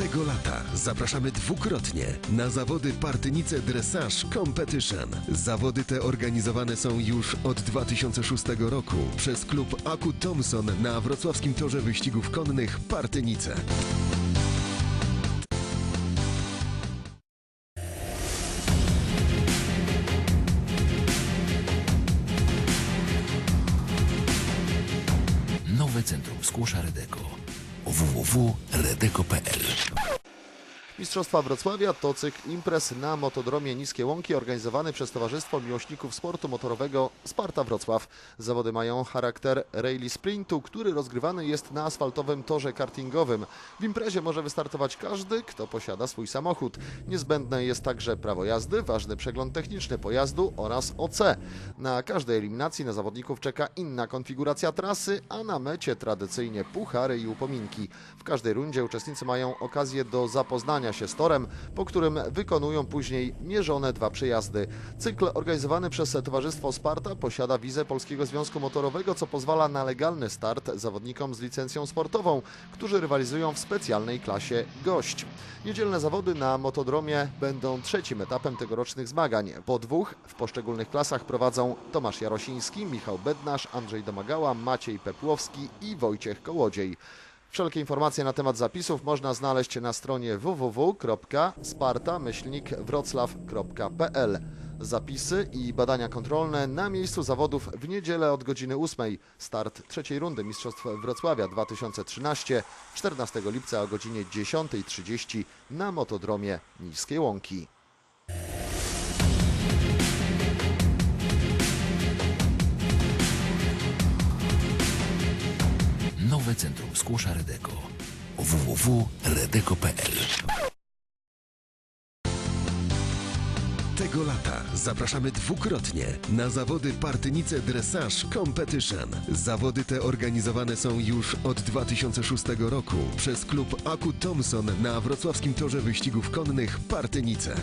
Tego lata zapraszamy dwukrotnie na zawody Partynice Dressage Competition. Zawody te organizowane są już od 2006 roku przez klub Aku Thompson na wrocławskim torze wyścigów konnych Partynice. Nowe Centrum Skłosza Redeko. www.redeko.pl Mistrzostwa Wrocławia to cykl imprez na motodromie Niskie Łąki organizowany przez Towarzystwo Miłośników Sportu Motorowego Sparta Wrocław. Zawody mają charakter rally sprintu, który rozgrywany jest na asfaltowym torze kartingowym. W imprezie może wystartować każdy, kto posiada swój samochód. Niezbędne jest także prawo jazdy, ważny przegląd techniczny pojazdu oraz OC. Na każdej eliminacji na zawodników czeka inna konfiguracja trasy, a na mecie tradycyjnie puchary i upominki. W każdej rundzie uczestnicy mają okazję do zapoznania się z torem, po którym wykonują później mierzone dwa przejazdy. Cykl organizowany przez Towarzystwo Sparta posiada wizę Polskiego Związku Motorowego, co pozwala na legalny start zawodnikom z licencją sportową, którzy rywalizują w specjalnej klasie gość. Niedzielne zawody na motodromie będą trzecim etapem tegorocznych zmagań. Po dwóch w poszczególnych klasach prowadzą Tomasz Jarosiński, Michał Bednarz, Andrzej Domagała, Maciej Pepłowski i Wojciech Kołodziej. Wszelkie informacje na temat zapisów można znaleźć na stronie www.sparta-wroclaw.pl. Zapisy i badania kontrolne na miejscu zawodów w niedzielę od godziny 8. Start trzeciej rundy Mistrzostw Wrocławia 2013 14 lipca o godzinie 10.30 na motodromie Niskie Łąki. Centrum Skłosza Redeko. www.redeko.pl Tego lata zapraszamy dwukrotnie na zawody Partynice Dressage Competition. Zawody te organizowane są już od 2006 roku przez klub Aku Thompson na wrocławskim torze wyścigów konnych Partynice.